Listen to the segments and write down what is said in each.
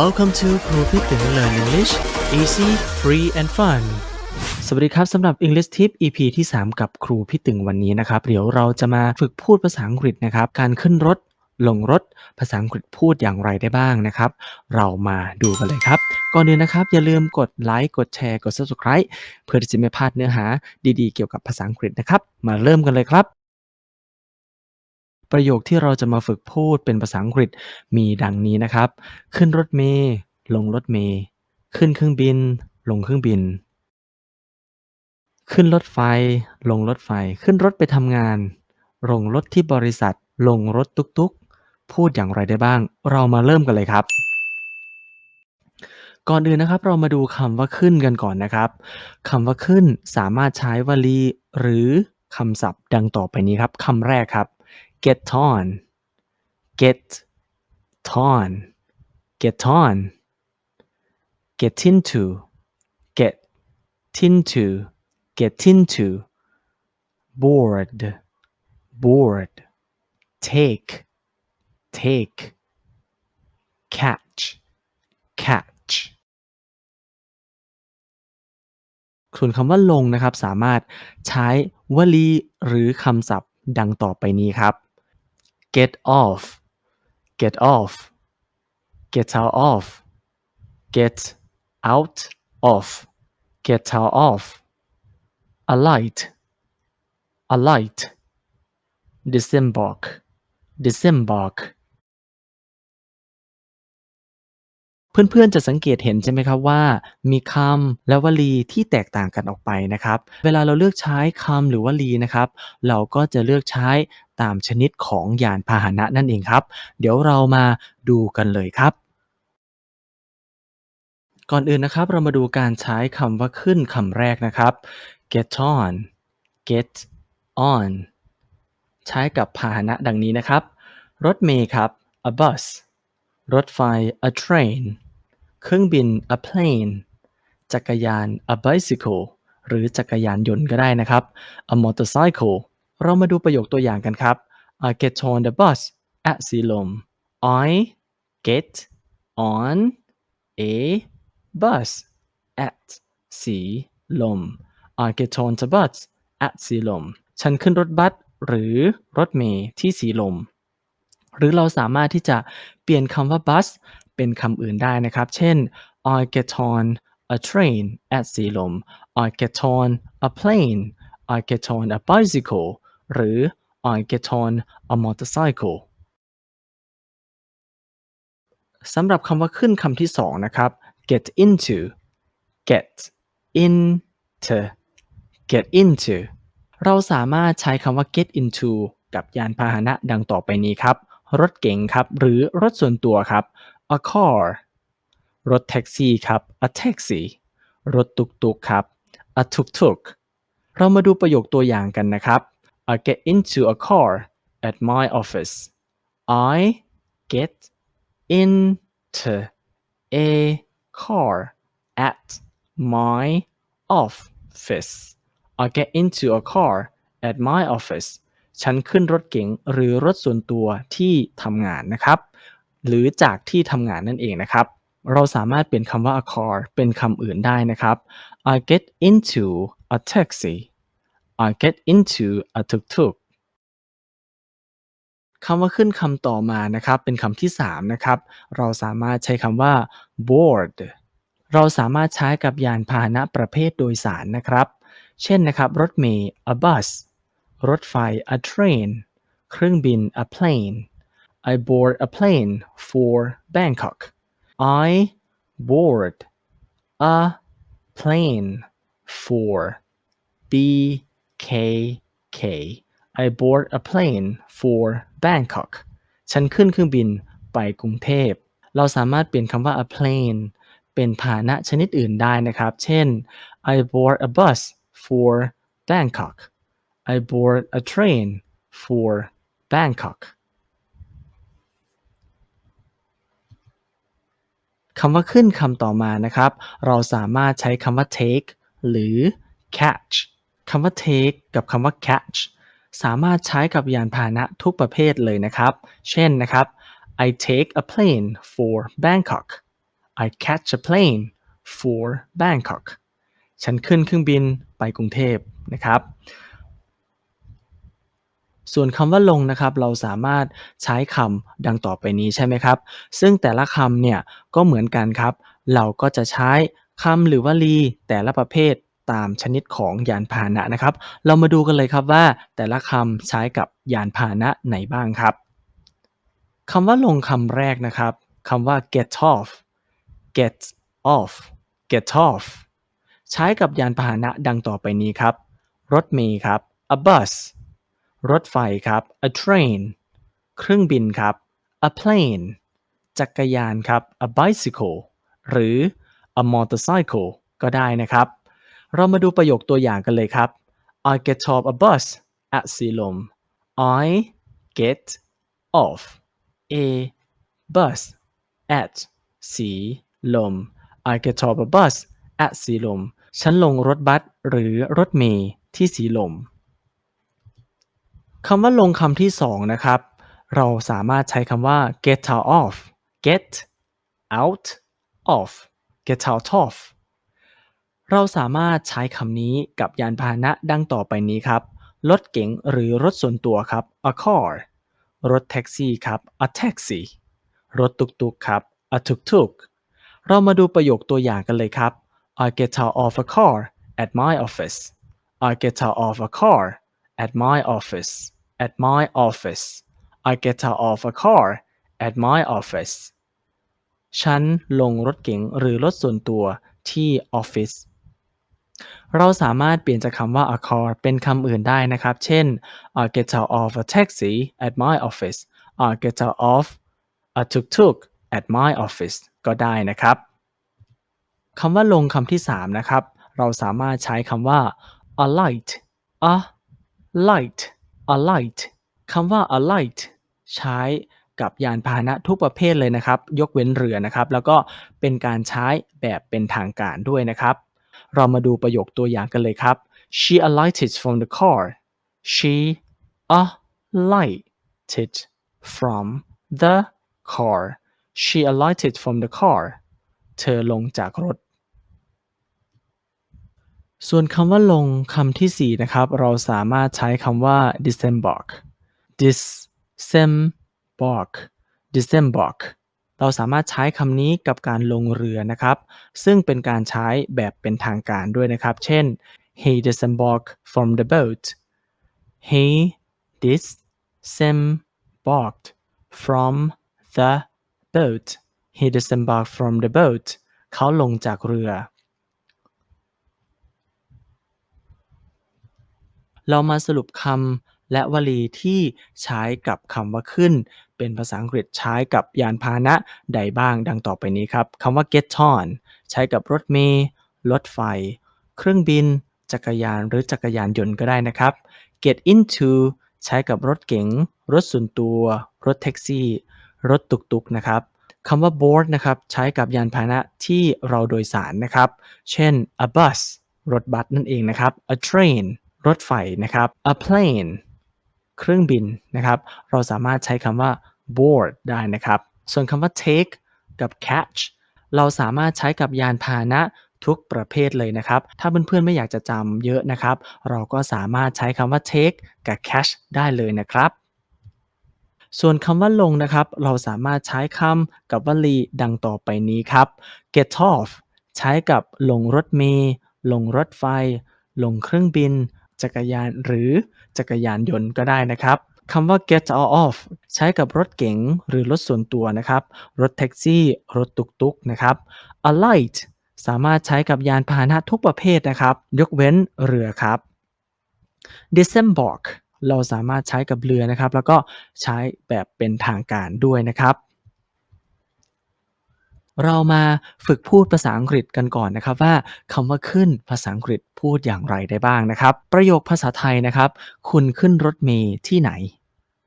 Welcome to ครูพี่ตึง Learn English easy free and fun สวัสดีครับสำหรับ English Tip EP ที่ 3 กับครูพี่ตึงวันนี้นะครับ เดี๋ยวเราจะมาฝึกพูดภาษาอังกฤษนะครับ การขึ้นรถ ลงรถ ภาษาอังกฤษพูดอย่างไรได้บ้างนะครับ เรามาดูกันเลยครับ ก่อนอื่นนะครับ อย่าลืมกดไลค์กดแชร์กด subscribe เพื่อที่จะไม่พลาดเนื้อหาดีๆ เกี่ยวกับภาษาอังกฤษนะครับ มาเริ่มกันเลยครับ ประโยคที่เราจะมาฝึกพูดเป็นภาษาอังกฤษมีดังนี้นะครับ ขึ้นรถเมล์ลงรถเมล์ขึ้นเครื่องบิน ลงเครื่องบิน ขึ้นรถไฟ ลงรถไฟ ขึ้นรถไปทำงาน ลงรถที่บริษัท ลงรถตุกๆ พูดอย่างไรได้บ้าง เรามาเริ่มกันเลยครับก่อนอื่นนะครับเรามาดูคำว่าขึ้นกันก่อนนะครับคำว่าขึ้นสามารถใช้วลีหรือคำศัพท์ดังต่อไปนี้ครับคำแรกครับ get on get on get on get into get into get into board board take take catch catch ส่วนคำว่าลงนะครับสามารถใช้วลีหรือคำศัพท์ดังต่อไปนี้ครับ get off. Get off. Get out of get out of. Get out of alight. Alight. Disembark. Disembark เพื่อนๆจะสังเกตเห็นใช่ไหมครับว่า มีคำและวลีที่แตกต่างกันออกไปนะครับ เวลาเราเลือกใช้คำหรือวลีนะครับ เราก็จะเลือกใช้ตามชนิดของยานพาหนะนั่นเองครับ เดี๋ยวเรามาดูกันเลยครับก่อนอื่นนะครับเรามาดูการใช้คำว่าขึ้นคำแรกนะครับ get on get on ใช้กับพาหนะดังนี้นะครับ รถเมล์ครับ a bus รถไฟ a train เครื่องบิน a plane จักรยาน a bicycle หรือจักรยานยนต์ก็ได้นะครับ a motorcycle เรามาดูประโยคตัวอย่างกันครับ I get on the bus at สีลม I get on a bus at สีลม I get on the bus at สีลม ฉันขึ้นรถบัสหรือรถเมล์ที่สีลม หรือเราสามารถที่จะเปลี่ยนคำว่า bus เป็นคำอื่นได้นะครับ เช่น I get on a train at สีลม I get on a plane I get on a bicycle หรือ I get on a motorcycle สำหรับคำว่าขึ้นคำที่สองนะครับ get into get into get into เราสามารถใช้คำว่า get into กับยานพาหนะดังต่อไปนี้ครับ รถเก๋งครับ หรือรถส่วนตัวครับ a car รถแท็กซี่ครับ a taxi รถตุกตุกครับ a tuk tuk เรามาดูประโยคตัวอย่างกันนะครับ I get into a car at my office I get into a car at my office I get into a car at my office ฉันขึ้นรถเก๋งหรือรถส่วนตัวที่ทำงานนะครับ หรือจากที่ทำงานนั่นเองนะครับ เราสามารถเปลี่ยนคำว่า a car เป็นคำอื่นได้นะครับ I get into a taxi I get into a tuk-tuk คำว่าขึ้นคำต่อมานะครับ เป็นคำที่ 3 นะครับ เราสามารถใช้คำว่า board เราสามารถใช้กับยานพาหนะประเภทโดยสารนะครับ เช่นนะครับ รถเมล์ a bus รถไฟ a train เครื่องบิน a plane I board a plane for Bangkok I board a plane for BKK I board a plane for Bangkok ฉันขึ้นเครื่องบินไปกรุงเทพ เราสามารถเปลี่ยนคำว่า a plane เป็นพาหนะชนิดอื่นได้นะครับ เช่น I board a bus for Bangkok I board a train for Bangkok คำว่าขึ้นคำต่อมานะครับ เราสามารถใช้คำว่า take หรือ catch คำว่า take กับคำว่า catch สามารถใช้กับยานพาหนะทุกประเภทเลยนะครับ เช่นนะครับ I take a plane for Bangkok I catch a plane for Bangkok ฉันขึ้นเครื่องบินไปกรุงเทพนะครับ ส่วนคำว่าลงนะครับ เราสามารถใช้คำดังต่อไปนี้ใช่ไหมครับ ซึ่งแต่ละคำเนี่ยก็เหมือนกันครับ เราก็จะใช้คำหรือวลีแต่ละประเภทตามชนิดของยานพาหนะนะครับ เรามาดูกันเลยครับว่าแต่ละคำใช้กับยานพาหนะไหนบ้างครับคำว่าลงคำแรกนะครับคำว่า get off get off get off ใช้กับยานพาหนะดังต่อไปนี้ครับ รถเมล์ครับ a bus รถไฟครับ a train เครื่องบินครับ a plane จักรยานครับ a bicycle หรือ a motorcycle ก็ได้นะครับ เรามาดูประโยคตัวอย่างกันเลยครับ I get off a bus at สีลม I get off a bus at สีลม I get off a bus at สีลม ฉันลงรถบัสหรือรถเมล์ที่สีลม คำว่าลงคำที่สองนะครับ เราสามารถใช้คำว่า get out of get out of get out of เราสามารถใช้คำนี้กับยานพาหนะดังต่อไปนี้ครับ รถเก๋งหรือรถส่วนตัวครับ a car รถแท็กซี่ครับ a taxi รถตุกๆครับ a tuk-tuk เรามาดูประโยคตัวอย่างกันเลยครับ I get out of a car at my office I get out of a car at my office at my office I get out of a car at my office ฉันลงรถเก๋งหรือรถส่วนตัวที่ออฟฟิศ เราสามารถเปลี่ยนจากคำว่า a car เป็นคำอื่นได้นะครับ เช่น I get out of a taxi at my office I get out of a tuk-tuk at my office ก็ได้นะครับคำว่าลงคำที่ 3 นะครับ เราสามารถใช้คำว่า a light a light a light คำว่า a light ใช้กับยานพาหนะทุกประเภทเลยนะครับ ยกเว้นเรือนะครับ แล้วก็เป็นการใช้แบบเป็นทางการด้วยนะครับ เรามาดูประโยคตัวอย่างกันเลยครับ she alighted from the car she alighted from the car she alighted from the car เธอลงจากรถ ส่วนคำว่าลงคำที่ 4 นะครับ เราสามารถใช้คำว่า disembark disembark disembark เราสามารถใช้คำนี้กับการลงเรือนะครับ ซึ่งเป็นการใช้แบบเป็นทางการด้วยนะครับ เช่น he disembarked from the boat he disembarked from the boat he disembarked from the boat เขาลงจากเรือ เรามาสรุปคำและวลีที่ใช้กับคำว่าขึ้น เป็นภาษาอังกฤษใช้กับยานพาหนะใดบ้างดังต่อไปนี้ครับคำว่า get on ใช้กับรถเมล์รถไฟ เครื่องบิน จักรยานหรือจักรยานยนต์ก็ได้นะครับ get into ใช้กับรถเก๋ง รถส่วนตัว รถแท็กซี่ รถตุกๆนะครับคำว่า board นะครับใช้กับยานพาหนะที่เราโดยสารนะครับ เช่น a bus รถบัสนั่นเองนะครับ a train รถไฟนะครับ a plane เครื่องบินนะครับ เราสามารถใช้คำว่า board ได้นะครับ ส่วนคำว่า take กับ catch เราสามารถใช้กับยานพาหนะทุกประเภทเลยนะครับ ถ้าเพื่อนๆไม่อยากจะจำเยอะนะครับ เราก็สามารถใช้คำว่า take กับ catch ได้เลยนะครับ ส่วนคำว่าลงนะครับ เราสามารถใช้คำกับวลีดังต่อไปนี้ครับ get off ใช้กับลงรถเมล์ลงรถไฟ ลงเครื่องบิน จักรยานหรือจักรยานยนต์ก็ได้นะครับคำว่า get out of ใช้กับรถเก๋งหรือรถส่วนตัวนะครับ รถแท็กซี่ รถตุกๆนะครับ alight สามารถใช้กับยานพาหนะทุกประเภทนะครับ ยกเว้นเรือครับ disembark เราสามารถใช้กับเรือนะครับ แล้วก็ใช้แบบเป็นทางการด้วยนะครับ เรามาฝึกพูดภาษาอังกฤษกันก่อนนะครับว่าคำว่าขึ้นภาษาอังกฤษพูดอย่างไรได้บ้างนะครับ ประโยคภาษาไทยนะครับ คุณขึ้นรถเมล์ที่ไหน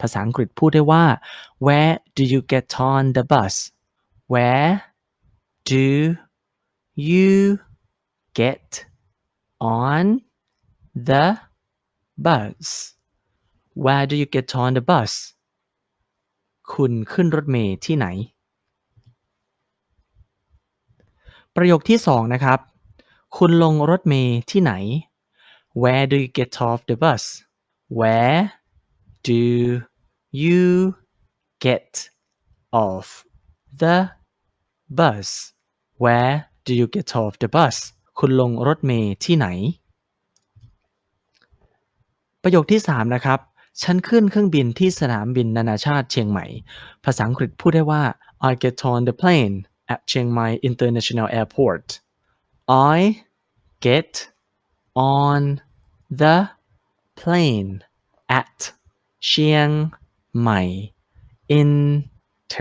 ภาษาอังกฤษพูดได้ว่า where do you get on the bus where do you get on the bus where do you get on the bus คุณขึ้นรถเมล์ที่ไหน ประโยคที่สองนะครับ คุณลงรถเมล์ที่ไหน Where do you get off the bus Where do you get off the bus Where do you get off the bus คุณลงรถเมล์ที่ไหน ประโยคที่3นะครับฉันขึ้นเครื่องบินที่สนามบินนานาชาติเชียงใหม่ ภาษาอังกฤษพูดได้ว่า I get on the plane at Chiang Mai International Airport I get on the plane at Chiang Mai International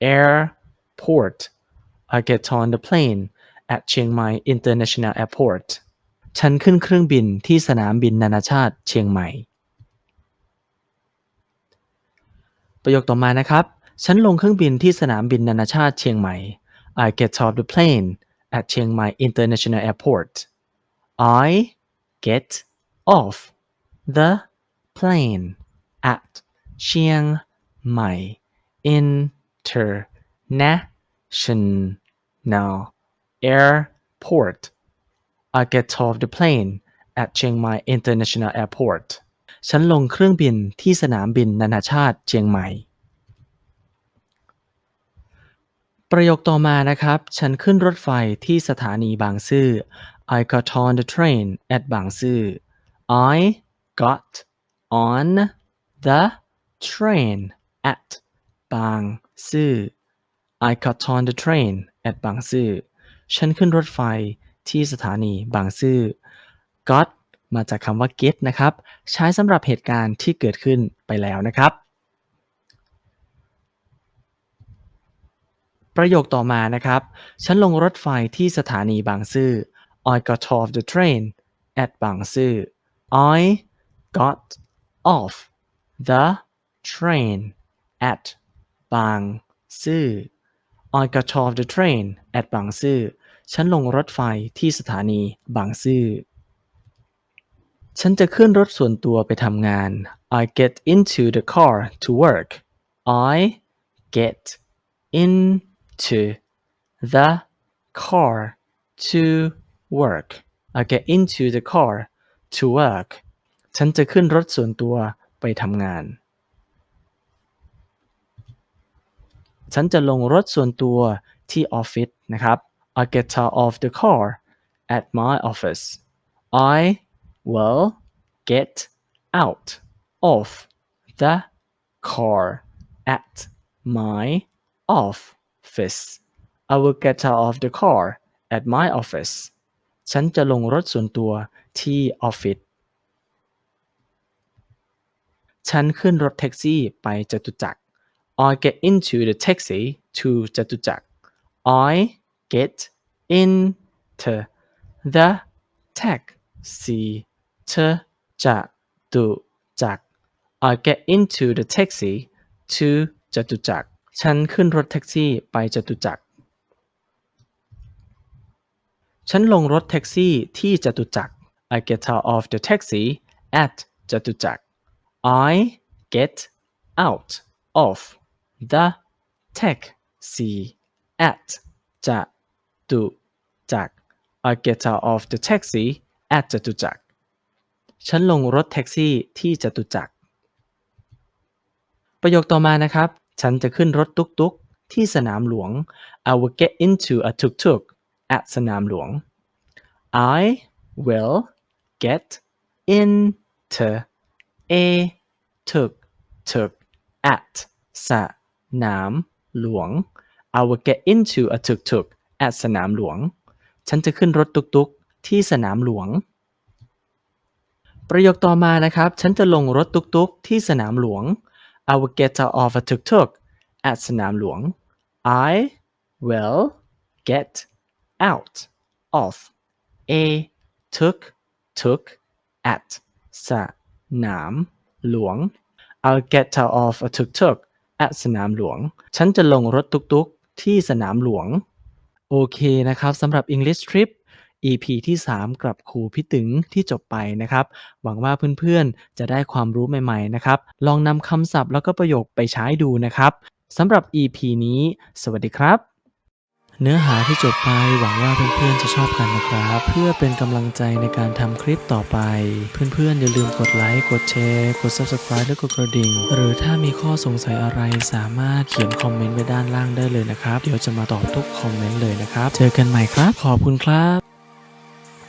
Airport I get on the plane at Chiang Mai International Airport ฉันขึ้นเครื่องบินที่สนามบินนานาชาติเชียงใหม่ ประโยคต่อมานะครับ ฉันลงเครื่องบินที่สนามบินนานาชาติเชียงใหม่ I get off the plane at Chiang Mai International Airport I get off the plane at Chiang Mai International Airport I get off the plane at Chiang Mai International Airport ฉันลงเครื่องบินที่สนามบินนานาชาติเชียงใหม่ ประโยคต่อมานะครับ ฉันขึ้นรถไฟที่สถานีบางซื่อ I got on the train at บางซื่อ I got on the train at บางซื่อ I got on the train at บางซื่อ ฉันขึ้นรถไฟที่สถานีบางซื่อ got มาจากคำว่า get นะครับ ใช้สำหรับเหตุการณ์ที่เกิดขึ้นไปแล้วนะครับ ประโยคต่อมานะครับ ฉันลงรถไฟที่สถานีบางซื่อ I got off the train at บางซื่อ I got off the train at บางซื่อ I got off the train at บางซื่อ ฉันลงรถไฟที่สถานีบางซื่อ ฉันจะขึ้นรถส่วนตัวไปทำงาน I get into the car to work I get into the car to work I get into the car to work ฉันจะขึ้นรถส่วนตัวไปทำงาน ฉันจะลงรถส่วนตัวที่ออฟฟิศนะครับ I get out of the car at my office I will get out of the car at my office I will get out of the car at my office ฉันจะลงรถส่วนตัวที่ออฟฟิศ ฉันขึ้นรถแท็กซี่ไปจตุจักร I get into the taxi to จตุจักร I get into the taxi to จตุจักร I get into the taxi to จตุจักร ฉันขึ้นรถแท็กซี่ไปจตุจักร ฉันลงรถแท็กซี่ที่จตุจักร I get out of the taxi at จตุจักร I get out of the taxi at จตุจักร I get out of the taxi at จตุจักร ฉันลงรถแท็กซี่ที่จตุจักร ประโยคต่อมานะครับ ฉันจะขึ้นรถตุ๊กๆ ที่สนามหลวง I will get into a tuk-tuk at สนามหลวง I will get into a tuk-tuk at สนามหลวง I will get into a tuk-tuk at สนามหลวง ฉันจะขึ้นรถตุ๊กๆ ที่สนามหลวง ประโยคต่อมานะครับ ฉันจะลงรถตุ๊กๆ ที่สนามหลวง I will get out of a tuk-tuk at สนามหลวง I will get out of a tuk-tuk at สนามหลวง I'll get out of a tuk-tuk at สนามหลวง ฉันจะลงรถตุ๊กๆ ที่สนามหลวง โอเคนะครับสำหรับ English Trip EP ที่ 3 กับครูพี่ตึงที่จบไปนะครับ หวังว่าเพื่อนๆ จะได้ความรู้ใหม่ๆนะครับ ลองนำคำศัพท์แล้วก็ประโยคไปใช้ดูนะครับสำหรับ EP นี้ สวัสดีครับ เนื้อหาที่จบไปหวังว่าเพื่อนๆจะชอบกันนะครับ เพื่อเป็นกำลังใจในการทำคลิปต่อไป เพื่อนๆอย่าลืมกดไลค์กดแชร์กด Subscribe และกดกระดิ่ง หรือถ้ามีข้อสงสัยอะไรสามารถเขียนคอมเมนต์ไว้ด้านล่างได้เลยนะครับ เดี๋ยวจะมาตอบทุกคอมเมนต์เลยนะครับ เจอกันใหม่ครับ ขอบคุณครับ